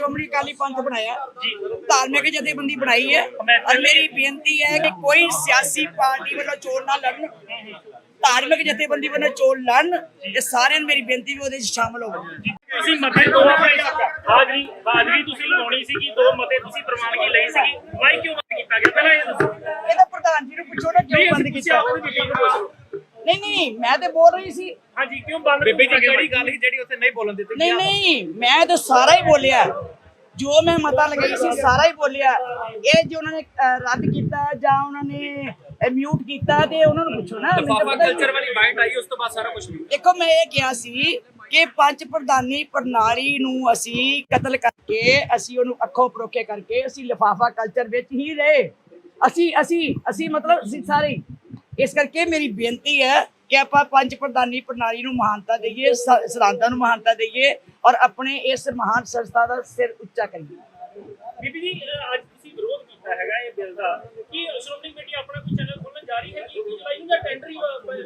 ਸ਼੍ਰੋਮਣੀ ਅਕਾਲੀ ਪੰਥ ਬਣਾਇਆ। ਧਾਰਮਿਕ ਜਥੇਬੰਦੀ ਬਣਾਈ ਹੈ। ਔਰ ਮੇਰੀ ਬੇਨਤੀ ਹੈ ਕਿ ਕੋਈ ਸਿਆਸੀ ਪਾਰਟੀ ਵੱਲੋਂ ਚੋਣ ਨਾ ਲੜਨ ਧਾਰਮਿਕ ਜਥੇਬੰਦੀ ਵੱਲੋਂ ਚੋਣ ਲੜਨ ਇਹ ਸਾਰਿਆਂ ਨੂੰ ਮੇਰੀ ਬੇਨਤੀ ਵੀ ਉਹਦੇ ਵਿੱਚ ਸ਼ਾਮਲ ਹੋਵੋ। ਤੁਸੀਂ ਮਤੇ ਦੋ ਹਾਜ਼ਰੀ ਹਾਜ਼ਰੀ ਤੁਸੀਂ ਲਗਾਉਣੀ ਸੀਗੀ ਦੋ ਮਤੇ ਤੁਸੀਂ ਪ੍ਰਵਾਨਗੀ ਲਈ ਸੀਗੀ। ਵਾਈ ਕਿਉਂ ਬੰਦ ਕੀਤਾ ਗਿਆ? ਪਹਿਲਾਂ ਇਹ ਦੱਸੋ। ਇਹਦਾ ਪ੍ਰਧਾਨ ਜੀ ਨੂੰ ਪੁੱਛੋ ਨਾ ਕਿਉਂ ਬੰਦ ਕੀਤਾ? ਆਪਣੀ ਨਹੀਂ ਨਹੀਂ ਮੈਂ ਤੇ ਬੋਲ ਰਹੀ ਸੀ। ਹਾਂਜੀ ਕਿਉਂ ਬੰਦ ਬੇਬੇ ਜੀ ਕਿਹੜੀ ਗੱਲ ਸੀ ਜਿਹੜੀ ਉੱਥੇ ਨਹੀਂ ਬੋਲਣ ਦਿੱਤੀ? ਨਹੀਂ ਨਹੀਂ ਮੈਂ ਤਾਂ ਸਾਰਾ ਹੀ ਬੋਲਿਆ। ਜੋ ਮੈਂ ਮਤਾ ਲਗਾਈ ਸੀ ਸਾਰਾ ਹੀ ਬੋਲਿਆ। ਇਹ ਜੋ ਉਹਨਾਂ ਨੇ ਅਹ, ਰੱਦ ਕੀਤਾ ਜਾਂ ਉਹਨਾਂ ਨੇ ਮਿਊਟ ਕੀਤਾ ਤੇ ਉਹਨਾਂ ਨੂੰ ਪੁੱਛੋ ਨਾ ਮੈਨੂੰ ਤਾਂ ਲਫਾਫਾ ਪਤਾ ਹੀ ਕਲਚਰ ਵਾਲੀ ਬਾਈਟ ਆਈ ਉਸ ਤੋਂ ਬਾਅਦ ਸਾਰਾ ਕੁਝ ਵੀ ਦੇਖੋ ਮੈਂ ਇਹ ਕਿਹਾ ਸੀ ਕਿ ਪੰਜ ਪ੍ਰਧਾਨੀ ਪ੍ਰਣਾਲੀ ਨੂੰ ਅਸੀਂ ਕਤਲ ਕਰਕੇ ਅਸੀਂ ਉਹਨੂੰ ਅੱਖੋਂ ਪਰੋਖੇ ਕਰਕੇ ਅਸੀਂ ਲਿਫਾਫਾ ਕਲਚਰ ਵਿੱਚ ਹੀ ਰਹੇ। ਅਸੀਂ ਅਸੀਂ ਅਸੀਂ ਮਤਲਬ ਅਸੀਂ ਸਾਰੇ ਹੀ। ਇਸ ਕਰਕੇ ਮੇਰੀ ਬੇਨਤੀ ਹੈ ਕਿ ਆਪਾਂ ਪੰਜ ਪ੍ਰਧਾਨੀ ਪ੍ਰਣਾਲੀ ਨੂੰ ਮਹਾਨਤਾ ਦਈਏ ਸਿਧਾਂਤਾਂ ਨੂੰ ਮਹਾਨਤਾ ਦਈਏ ਔਰ ਆਪਣੇ ਇਸ ਮਹਾਨ ਸੰਸਥਾ ਦਾ ਸਿਰ ਉੱਚਾ ਕਰੀਏ। ਬੀਬੀ ਜੀ ਅੱਜ ਤੁਸੀਂ ਵਿਰੋਧ ਕੀਤਾ ਹੈਗਾ ਇਹ ਬਿੱਲ ਦਾ। ਕੀ ਸ਼੍ਰੋਮਣੀ ਕਮੇਟੀ ਆਪਣਾ ਕੋਈ ਚੈਨਲ ਖੋਲਣ ਜਾ ਰਹੀ ਹੈ ਕਿ ਜੁਲਾਈ ਜਾਂ ਟੈਂਡਰ ਹੀ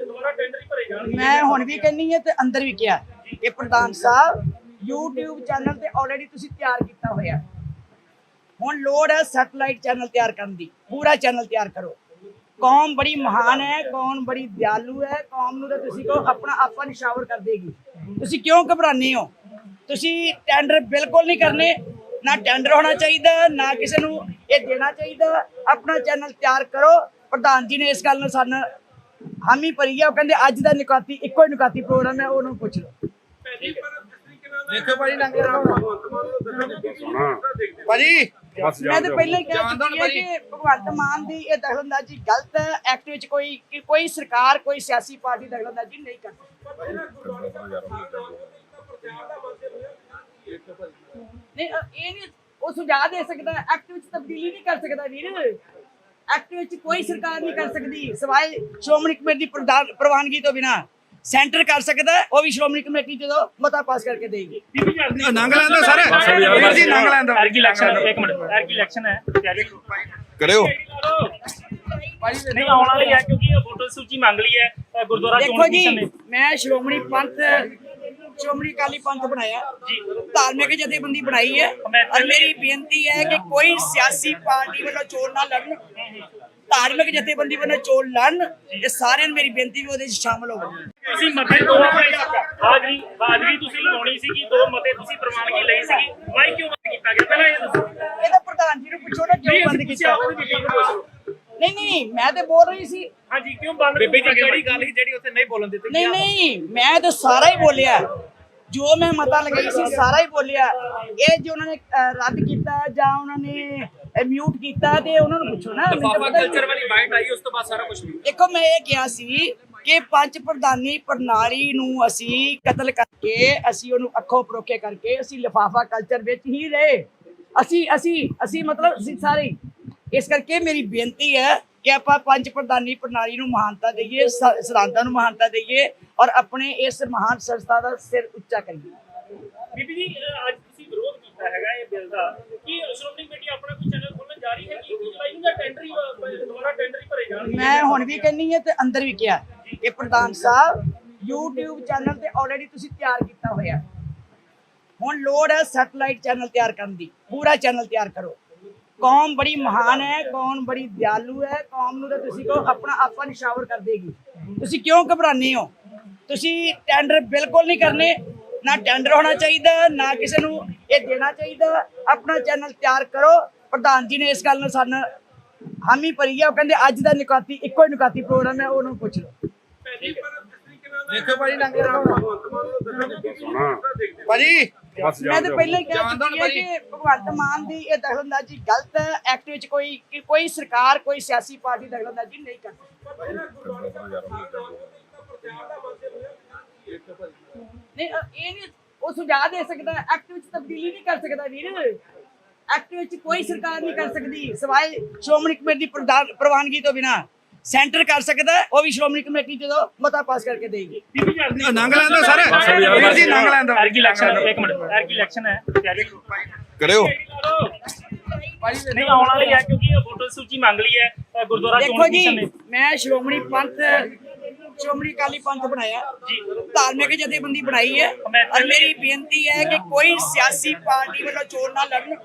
ਦੁਬਾਰਾ ਟੈਂਡਰ ਹੀ ਭਰੇ ਜਾਣਗੇ? ਮੈਂ ਹੁਣ ਵੀ ਕਹਿੰਨੀ ਹੈ ਤੇ ਅੰਦਰ ਵੀ ਕਿਹਾ ਕਿ ਪ੍ਰਧਾਨ ਸਾਹਿਬ YouTube ਚੈਨਲ ਤੇ ਆਲਰੇਡੀ ਤੁਸੀਂ ਤਿਆਰ ਕੀਤਾ ਹੋਇਆ ਹੁਣ ਲੋੜ ਹੈ ਸੈਟਲਾਈਟ ਚੈਨਲ ਤਿਆਰ ਕਰਨ ਦੀ ਪੂਰਾ ਚੈਨਲ ਤਿਆਰ ਕਰੋ। ਕੌਮ ਬੜੀ ਮਹਾਨ ਹੈ ਕੌਮ ਬੜੀ ਦਿਆਲੂ ਹੈ ਕੌਮ ਨੂੰ ਤਾਂ ਤੁਸੀਂ ਕਹੋ ਆਪਣਾ ਆਪਾ ਨਿਸ਼ਾਵਰ ਕਰ ਦੇਗੀ। ਤੁਸੀਂ ਕਿਉਂ ਘਬਰਾਨੇ ਹੋ? ਤੁਸੀਂ ਟੈਂਡਰ ਬਿਲਕੁਲ ਨਹੀਂ ਕਰਨੇ ਨਾ ਟੈਂਡਰ ਹੋਣਾ ਚਾਹੀਦਾ ਨਾ ਕਿਸੇ ਨੂੰ ਇਹ ਦੇਣਾ ਚਾਹੀਦਾ। ਆਪਣਾ ਚੈਨਲ ਤਿਆਰ ਕਰੋ। ਪ੍ਰਧਾਨ ਜੀ ਨੇ ਇਸ ਗੱਲ ਨੂੰ ਸਾਨੂੰ ਹਾਮੀ ਭਰੀ ਆ ਉਹ ਕਹਿੰਦੇ ਅੱਜ ਦਾ ਨਿਕਾਤੀ ਇੱਕੋ ਹੀ ਨਿਕਾਤੀ ਪ੍ਰੋਗਰਾਮ ਹੈ ਉਹਨੂੰ ਪੁੱਛ ਲਓ। ਦੇਖੋ ਭਾਜੀ ਲੰਗ ਭਾਜੀ। ਮੈਂ ਤਾਂ ਪਹਿਲਾਂ ਹੀ ਕਹਿ ਚੁੱਕੀ ਹਾਂ। ਕਿ ਭਗਵੰਤ ਮਾਨ ਦੀ ਇਹ ਦਖਲਅੰਦਾਜ਼ੀ ਗਲਤ ਹੈ। ਐਕਟ ਵਿੱਚ ਕੋਈ ਕੋਈ ਸਰਕਾਰ ਕੋਈ ਸਿਆਸੀ ਪਾਰਟੀ ਦਖਲਅੰਦਾਜ਼ੀ ਨਹੀਂ ਕਰ ਸਕਦੀ। ਨਹੀਂ ਇਹ ਨਹੀਂ ਉਹ ਸੁਝਾਅ ਦੇ ਸਕਦਾ। ਐਕਟ ਵਿੱਚ ਤਬਦੀਲੀ ਨਹੀਂ ਕਰ ਸਕਦਾ ਵੀਰ। ਐਕਟ ਵਿੱਚ ਕੋਈ ਸਰਕਾਰ ਨਹੀਂ ਕਰ ਸਕਦੀ। ਸਿਵਾਏ ਸ਼੍ਰੋਮਣੀ ਕਮੇਟੀ ਪ੍ਰਧਾਨ- ਪ੍ਰਵਾਨਗੀ ਤੋਂ ਬਿਨਾ। ਸੈਂਟਰ ਕਰ ਸਕਦਾ ਹੈ, ਉਹ ਵੀ ਸ਼੍ਰੋਮਣੀ ਕਮੇਟੀ ਜਦੋਂ ਮਤਾ ਪਾਸ ਕਰਕੇ ਦੇਗੀ। ਨੰਗ ਲੈਂਦਾ ਸਰ। ਵੀਰ ਜੀ ਨੰਗ ਲੈਂਦਾ। ਐਰਕੀ ਇਲੈਕਸ਼ਨ ਇੱਕ ਮਿੰਟ। ਐਰਕੀ ਇਲੈਕਸ਼ਨ ਹੈ ਤਿਆਰੀ ਕਰੋ। ਕਰਿਓ। ਨਹੀਂ ਆਉਣ ਵਾਲੀ ਹੈ ਕਿਉਂਕਿ ਇਹ ਵੋਟਰ ਸੂਚੀ ਮੰਗ ਲਈ ਹੈ ਗੁਰਦੁਆਰਾ ਚੋਣ ਦੇਖੋ ਜੀ ਕਮਿਸ਼ਨ ਨੇ। ਮੈਂ ਸ਼੍ਰੋਮਣੀ ਪੰਥ ਸ਼੍ਰੋਮਣੀ ਅਕਾਲੀ ਪੰਥ ਬਣਾਇਆ। ਧਾਰਮਿਕ ਜਥੇਬੰਦੀ ਬਣਾਈ ਹੈ। ਔਰ ਮੇਰੀ ਬੇਨਤੀ ਹੈ ਕਿ ਕੋਈ ਸਿਆਸੀ ਪਾਰਟੀ ਵੱਲੋਂ ਚੋਣ ਨਾ ਲੜਨ। ਧਾਰਮਿਕ ਜਥੇਬੰਦੀ ਵੱਲੋਂ ਚੋਣ ਲੜਨ ਇਹ ਸਾਰਿਆਂ ਨੂੰ ਮੇਰੀ ਬੇਨਤੀ ਵੀ ਉਹਦੇ ਵਿੱਚ ਸ਼ਾਮਲ ਹੋਵੋ। ਤੁਸੀਂ ਮਤੇ ਦੋ ਹਾਜ਼ਰੀ ਹਾਜ਼ਰੀ ਤੁਸੀਂ ਲਗਾਉਣੀ ਸੀਗੀ ਦੋ ਮਤੇ ਤੁਸੀਂ ਪ੍ਰਵਾਨਗੀ ਲਈ ਸੀਗੀ? ਵਾਈ ਕਿਉਂ ਬੰਦ ਕੀਤਾ ਗਿਆ? ਪਹਿਲਾਂ ਇਹ ਦੱਸੋ। ਇਹਦਾ ਪ੍ਰਧਾਨ ਜੀ ਨੂੰ ਪੁੱਛੋ ਨਾ ਕਿਉਂ ਬੰਦ ਕੀਤਾ? ਆਪਣੀ ਨਹੀਂ ਨਹੀਂ ਮੈਂ ਤੇ ਬੋਲ ਰਹੀ ਸੀ। ਹਾਂਜੀ ਕਿਉਂ ਬੰਦ ਬੇਬੇ ਕੀਤਾ ਜੀ ਕਿਹੜੀ ਗੱਲ ਸੀ ਜਿਹੜੀ ਉੱਥੇ ਨਹੀਂ ਬੋਲਣ ਦਿੱਤੀ? ਨਹੀਂ ਨਹੀਂ ਮੈਂ ਤਾਂ ਸਾਰਾ ਹੀ ਬੋਲਿਆ। ਜੋ ਮੈਂ ਮਤਾ ਲਗਾਈ ਸੀ ਸਾਰਾ ਹੀ ਬੋਲਿਆ। ਇਹ ਜੋ ਉਹਨਾਂ ਨੇ ਰੱਦ ਕੀਤਾ ਜਾਂ ਉਹਨਾਂ ਨੇ ਮਿਊਟ ਕੀਤਾ ਤੇ ਉਹਨਾਂ ਨੂੰ ਪੁੱਛੋ ਨਾ ਲਫਾਫਾ ਕਲਚਰ ਵਾਲੀ ਬਾਈਟ ਆਈ ਉਸ ਤੋਂ ਬਾਅਦ ਸਾਰਾ ਕੁਝ ਦੇਖੋ ਮੈਂ ਇਹ ਕਿਹਾ ਸੀ ਕਿ ਪੰਜ ਪ੍ਰਧਾਨੀ ਪ੍ਰਣਾਲੀ ਨੂੰ ਅਸੀਂ ਕਤਲ ਕਰਕੇ ਅਸੀਂ ਉਹਨੂੰ ਅੱਖੋਂ ਪਰੋਖੇ ਕਰਕੇ ਅਸੀਂ ਲਿਫਾਫਾ ਕਲਚਰ ਵਿੱਚ ਹੀ ਰਹੇ। ਅਸੀਂ ਅਸੀਂ ਅਸੀਂ ਮਤਲਬ ਅਸੀਂ ਸਾਰੇ। ਇਸ ਕਰਕੇ ਮੇਰੀ ਬੇਨਤੀ ਹੈ ਕਿ ਆਪਾਂ ਪੰਜ ਪ੍ਰਧਾਨੀ ਪ੍ਰਣਾਲੀ ਨੂੰ ਮਹਾਨਤਾ ਦਈਏ ਸਿਧਾਂਤਾਂ ਨੂੰ ਮਹਾਨਤਾ ਦਈਏ ਔਰ ਆਪਣੇ ਇਸ ਮਹਾਨ ਸੰਸਥਾ ਦਾ ਸਿਰ ਉੱਚਾ ਕਰੀਏ। ਬੀਬੀ ਜੀ ਅੱਜ ਤੁਸੀਂ ਵਿਰੋਧ ਕੀਤਾ ਹੈਗਾ ਇਹ ਬਿੱਲ ਦਾ ਕੀ ਸ਼੍ਰੋਮਣੀ ਕਮੇਟੀ ਆਪਣਾ ਕੋਈ ਚੈਨਲ ਖੋਲਣ ਜਾ ਰਹੀ ਹੈ ਕਿ ਜੁਲਾਈ ਜਾਂ ਟੈਂਡਰ ਹੀ ਦੁਬਾਰਾ ਟੈਂਡਰ ਹੀ ਭਰੇ ਜਾਣਗੇ? ਮੈਂ ਹੁਣ ਵੀ ਕਹਿੰਨੀ ਹੈ ਤੇ ਅੰਦਰ ਵੀ ਕਿਹਾ ਕਿ ਪ੍ਰਧਾਨ ਸਾਹਿਬ YouTube ਚੈਨਲ ਤੇ ਆਲਰੇਡੀ ਤੁਸੀਂ ਤਿਆਰ ਕੀਤਾ ਹੋਇਆ ਹੁਣ ਲੋੜ ਹੈ ਸੈਟਲਾਈਟ ਚੈਨਲ ਤਿਆਰ ਕਰਨ ਦੀ ਪੂਰਾ ਚੈਨਲ ਤਿਆਰ ਕਰੋ। ਕੌਮ ਬੜੀ ਮਹਾਨ ਹੈ ਕੌਮ ਬੜੀ ਦਿਆਲੂ ਹੈ ਕੌਮ ਨੂੰ ਤਾਂ ਤੁਸੀਂ ਕਹੋ ਆਪਣਾ ਆਪਾ ਨਿਸ਼ਾਵਰ ਕਰ ਦੇਗੀ। ਤੁਸੀਂ ਕਿਉਂ ਘਬਰਾਨੇ ਹੋ? ਤੁਸੀਂ ਟੈਂਡਰ ਬਿਲਕੁਲ ਨਹੀਂ ਕਰਨੇ ਨਾ ਟੈਂਡਰ ਹੋਣਾ ਚਾਹੀਦਾ ਨਾ ਕਿਸੇ ਨੂੰ ਇਹ ਦੇਣਾ ਚਾਹੀਦਾ। ਆਪਣਾ ਚੈਨਲ ਤਿਆਰ ਕਰੋ। ਪ੍ਰਧਾਨ ਜੀ ਨੇ ਇਸ ਗੱਲ ਨੂੰ ਸਾਨੂੰ ਹਾਮੀ ਭਰੀ ਆ ਉਹ ਕਹਿੰਦੇ ਅੱਜ ਦਾ ਨਿਕਾਤੀ ਇੱਕੋ ਹੀ ਨਿਕਾਤੀ ਪ੍ਰੋਗਰਾਮ ਹੈ ਉਹਨੂੰ ਪੁੱਛ ਲਓ। ਦੇਖੋ ਭਾਜੀ ਲੰਗ ਭਾਜੀ ਮੈਂ ਤਾਂ ਪਹਿਲਾਂ ਹੀ ਕਹਿ ਚੁੱਕੀ ਹਾਂ। ਕਿ ਭਗਵੰਤ ਮਾਨ ਦੀ ਇਹ ਦਖਲਅੰਦਾਜ਼ੀ ਗਲਤ ਹੈ। ਐਕਟ ਵਿੱਚ ਕੋਈ ਕੋਈ ਸਰਕਾਰ ਕੋਈ ਸਿਆਸੀ ਪਾਰਟੀ ਦਖਲਅੰਦਾਜ਼ੀ ਨਹੀਂ ਕਰ ਸਕਦੀ। ਨਹੀਂ ਇਹ ਨਹੀਂ ਉਹ ਸੁਝਾਅ ਦੇ ਸਕਦਾ। ਐਕਟ ਵਿੱਚ ਤਬਦੀਲੀ ਨਹੀਂ ਕਰ ਸਕਦਾ ਵੀਰ। ਐਕਟ ਵਿੱਚ ਕੋਈ ਸਰਕਾਰ ਨਹੀਂ ਕਰ ਸਕਦੀ। ਸਿਵਾਏ ਸ਼੍ਰੋਮਣੀ ਕਮੇਟੀ ਦੀ ਪ੍ਰਧਾਨ- ਪ੍ਰਵਾਨਗੀ ਤੋਂ ਬਿਨਾ। ਸੈਂਟਰ ਕਰ ਸਕਦਾ ਉਹ ਵੀ ਸ਼੍ਰੋਮਣੀ ਕਮੇਟੀ ਜਦੋਂ ਮਤਾ ਪਾਸ ਕਰਕੇ ਦੇਗੀ। ਨੰਗ ਲੈਂਦਾ ਸਰ। ਵੀਰ ਜੀ ਨੰਗ ਲੈਂਦਾ। ਐਰਕੀ ਇਲੈਕਸ਼ਨ ਇੱਕ ਮਿੰਟ। ਐਰਕੀ ਇਲੈਕਸ਼ਨ ਹੈ ਤਿਆਰੀ ਕਰੋ। ਕਰਿਓ। ਨਹੀਂ ਆਉਣ ਵਾਲੀ ਹੈ ਕਿਉਂਕਿ ਇਹ ਵੋਟਰ ਸੂਚੀ ਮੰਗ ਲਈ ਹੈ ਗੁਰਦੁਆਰਾ ਚੋਣ ਦੇਖੋ ਕਮਿਸ਼ਨ ਨੇ। ਜੀ ਮੈਂ ਸ਼੍ਰੋਮਣੀ ਪੰਥ ਸ਼੍ਰੋਮਣੀ ਅਕਾਲੀ ਪੰਥ ਬਣਾਇਆ। ਜੀ। ਧਾਰਮਿਕ ਜਥੇਬੰਦੀ ਬਣਾਈ ਹੈ। ਔਰ ਮੇਰੀ ਬੇਨਤੀ ਹੈ ਕਿ ਕੋਈ ਸਿਆਸੀ ਪਾਰਟੀ ਵੱਲੋਂ ਚੋਣ ਨਾ ਲੜਨ।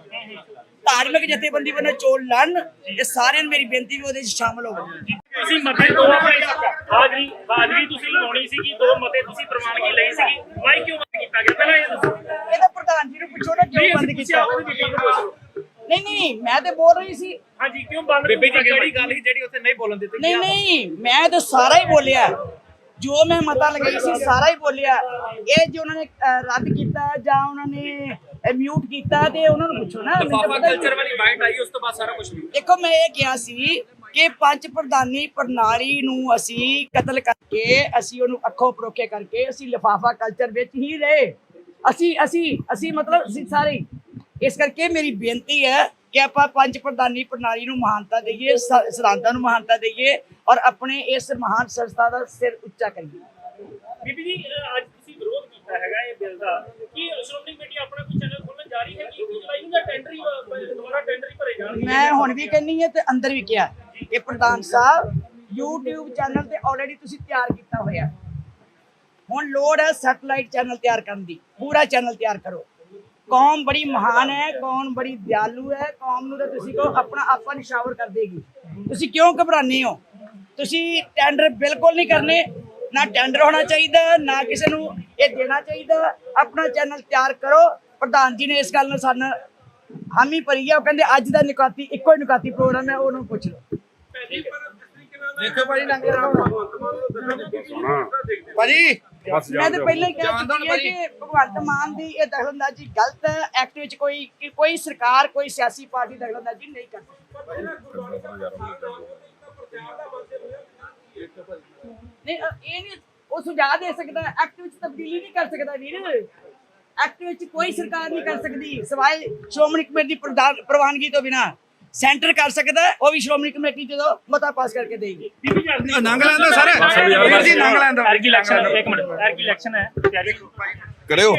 ਧਾਰਮਿਕ ਜਥੇਬੰਦੀ ਵੱਲੋਂ ਚੋਣ ਲੜਨ ਇਹ ਸਾਰਿਆਂ ਨੂੰ ਮੇਰੀ ਬੇਨਤੀ ਵੀ ਉਹਦੇ ਵਿੱਚ ਸ਼ਾਮਲ ਹੋਵੋ। ਤੁਸੀਂ ਮਤੇ ਦੋ ਆਪਣੇ ਹਾਜ਼ਰੀ ਹਾਜ਼ਰੀ ਤੁਸੀਂ ਲਗਾਉਣੀ ਸੀਗੀ ਦੋ ਮਤੇ ਤੁਸੀਂ ਪ੍ਰਵਾਨਗੀ ਲਈ ਸੀਗੀ ਮਾਈ ਕਿਉਂ ਬੰਦ ਕੀਤਾ ਗਿਆ? ਪਹਿਲਾਂ ਇਹ ਦੱਸੋ। ਇਹ ਤਾਂ ਪ੍ਰਧਾਨ ਜੀ ਨੂੰ ਪੁੱਛੋ ਨਾ ਕਿਉਂ ਬੰਦ ਕੀਤਾ। ਨਹੀਂ ਨਹੀਂ ਮੈਂ ਤੇ ਬੋਲ ਰਹੀ ਸੀ। ਹਾਂਜੀ ਕਿਉਂ ਬੰਦ ਬੇਬੇ ਕੀਤਾ ਜੀ ਕਿਹੜੀ ਗੱਲ ਸੀ ਜਿਹੜੀ ਉੱਥੇ ਨਹੀਂ ਬੋਲਣ ਦਿੱਤੀ? ਨਹੀਂ ਨਹੀਂ ਮੈਂ ਤਾਂ ਸਾਰਾ ਹੀ ਬੋਲਿਆ। ਜੋ ਮੈਂ ਮਤਾ ਲਗਾਈ ਸੀ ਸਾਰਾ ਹੀ ਬੋਲਿਆ। ਇਹ ਜੋ ਉਹਨਾਂ ਨੇ ਰੱਦ ਕੀਤਾ ਜਾਂ ਉਹਨਾਂ ਨੇ ਮਿਊਟ ਕੀਤਾ ਤੇ ਉਹਨਾਂ ਨੂੰ ਪੁੱਛੋ ਨਾ ਮੈਨੂੰ ਤਾਂ ਲਫਾਫਾ ਪਤਾ ਹੀ ਕਲਚਰ ਵਾਲੀ ਬਾਈਟ ਆਈ ਉਸ ਤੋਂ ਬਾਅਦ ਸਾਰਾ ਕੁਝ ਦੇਖੋ ਮੈਂ ਇਹ ਕਿਹਾ ਸੀ ਕਿ ਪੰਜ ਪ੍ਰਧਾਨੀ ਪ੍ਰਣਾਲੀ ਨੂੰ ਅਸੀਂ ਕਤਲ ਕਰਕੇ ਅਸੀਂ ਉਹਨੂੰ ਅੱਖੋਂ ਪਰੋਖੇ ਕਰਕੇ ਅਸੀਂ ਲਿਫਾਫਾ ਕਲਚਰ ਵਿੱਚ ਹੀ ਰਹੇ। ਅਸੀਂ ਅਸੀਂ ਅਸੀਂ ਮਤਲਬ ਅਸੀਂ ਸਾਰੇ ਹੀ। ਇਸ ਕਰਕੇ ਮੇਰੀ ਬੇਨਤੀ ਹੈ ਕਿ ਆਪਾਂ ਪੰਜ ਪ੍ਰਧਾਨੀ ਪ੍ਰਣਾਲੀ ਨੂੰ ਮਹਾਨਤਾ ਦਈਏ ਸ- ਸਿਧਾਂਤਾਂ ਨੂੰ ਮਹਾਨਤਾ ਦਈਏ ਔਰ ਆਪਣੇ ਇਸ ਮਹਾਨ ਸੰਸਥਾ ਦਾ ਸਿਰ ਉੱਚਾ ਕਰੀਏ। ਬੀਬੀ ਜੀ ਅੱਜ ਤੁਸੀਂ ਵਿਰੋਧ ਕੀਤਾ ਹੈਗਾ ਇਹ ਬਿੱਲ ਦਾ। ਸ਼੍ਰੋਮਣੀ ਕਮੇਟੀ ਆਪਣਾ ਕੋਈ ਚੈਨਲ ਖੋਲਣ ਜਾ ਰਹੀ ਹੈ ਕਿ ਜੁਲਾਈ ਨੂੰ ਦਾ ਟੈਂਡਰ ਹੀ ਦੁਬਾਰਾ ਟੈਂਡਰ ਹੀ ਭਰੇ ਜਾਣਗੇ। ਮੈਂ ਹੁਣ ਵੀ ਕਹਿੰਨੀ ਹੈ ਤੇ ਅੰਦਰ ਵੀ ਕਿਹਾ। ਕਿ ਪ੍ਰਧਾਨ ਸਾਹਿਬ, YouTube ਚੈਨਲ ਤੇ ਆਲਰੇਡੀ ਤੁਸੀਂ ਤਿਆਰ ਕੀਤਾ ਹੋਇਆ। ਹੁਣ ਲੋੜ ਹੈ ਸੈਟਲਾਈਟ ਚੈਨਲ ਤਿਆਰ ਕਰਨ ਦੀ। ਪੂਰਾ ਚੈਨਲ ਤਿਆਰ ਕਰੋ। ਕੌਮ ਬੜੀ ਮਹਾਨ ਹੈ, ਕੌਮ ਬੜੀ ਦਿਆਲੂ ਹੈ, ਕੌਮ ਨੂੰ ਤਾਂ ਤੁਸੀਂ ਕੋ ਆਪਣਾ ਆਪਾ ਨਿਸ਼ਾਵਰ ਕਰ ਦੇਗੀ। ਤੁਸੀਂ ਕਿਉਂ ਘਬਰਾਨੇ ਹੋ? ਤੁਸੀਂ ਟੈਂਡਰ ਬਿਲਕੁਲ ਨਹੀਂ ਕਰਨੇ। ਨਾ ਟੈਂਡਰ ਹੋਣਾ ਚਾਹੀਦਾ ਨਾ ਕਿਸੇ ਨੂੰ ਇਹ ਦੇਣਾ ਚਾਹੀਦਾ। ਆਪਣਾ ਚੈਨਲ ਤਿਆਰ ਕਰੋ। ਪ੍ਰਧਾਨ ਜੀ ਨੇ ਇਸ ਗੱਲ ਨੂੰ ਸਾਨੂੰ ਹਾਮੀ ਭਰੀ ਹੈ ਉਹ ਕਹਿੰਦੇ ਅੱਜ ਦਾ ਨਿਕਾਤੀ ਇੱਕੋ ਹੀ ਨਿਕਾਤੀ ਪ੍ਰੋਗਰਾਮ ਹੈ ਉਹਨੂੰ ਪੁੱਛ ਲਓ। ਦੇਖੋ ਭਾਜੀ ਨੰਗਲ ਭਾਜੀ। ਮੈਂ ਤਾਂ ਪਹਿਲਾਂ ਹੀ ਕਹਿ ਚੁੱਕੀ ਹਾਂ। ਕਿ ਭਗਵੰਤ ਮਾਨ ਦੀ ਇਹ ਦਖਲਅੰਦਾਜ਼ੀ ਗਲਤ ਹੈ। ਐਕਟ ਵਿੱਚ ਕੋਈ ਕੋਈ ਸਰਕਾਰ ਕੋਈ ਸਿਆਸੀ ਪਾਰਟੀ ਦਖਲਅੰਦਾਜ਼ੀ ਨਹੀਂ ਕਰ ਸਕਦੀ ਨਹੀਂ ਅ, ਇਹ ਨਹੀਂ ਉਹ ਸੁਝਾਅ ਦੇ ਸਕਦਾ ਐਕਟ ਵਿੱਚ ਤਬਦੀਲੀ ਨਹੀਂ ਕਰ ਸਕਦਾ ਵੀਰ। ਐਕਟ ਵਿੱਚ ਕੋਈ ਸਰਕਾਰ ਨਹੀਂ ਕਰ ਸਕਦੀ। ਸਿਵਾਏ ਸ਼੍ਰੋਮਣੀ ਕਮੇਟੀ ਦੀ ਪ੍ਰਧਾਨ- ਪ੍ਰਵਾਨਗੀ ਤੋਂ ਬਿਨਾ। ਸੈਂਟਰ ਕਰ ਸਕਦਾ ਹੈ, ਉਹ ਵੀ ਸ਼੍ਰੋਮਣੀ ਕਮੇਟੀ ਜਦੋਂ ਮਤਾ ਪਾਸ ਕਰਕੇ ਦੇਗੀ। ਬੀਬੀ ਜੀ ਅੱਜ ਨੰਗ ਲੈਂਦਾ ਸਰ। ਵੀਰ ਜੀ ਨੰਗ ਲੈਂਦਾ। ਐਰਕੀ ਇਲੈਕਸ਼ਨ ਇੱਕ ਮਿੰਟ ਐਰਕੀ ਇਲੈਕਸ਼ਨ ਹੈ ਤਿਆਰੀ ਕਰੋ। ਕਰਿਓ।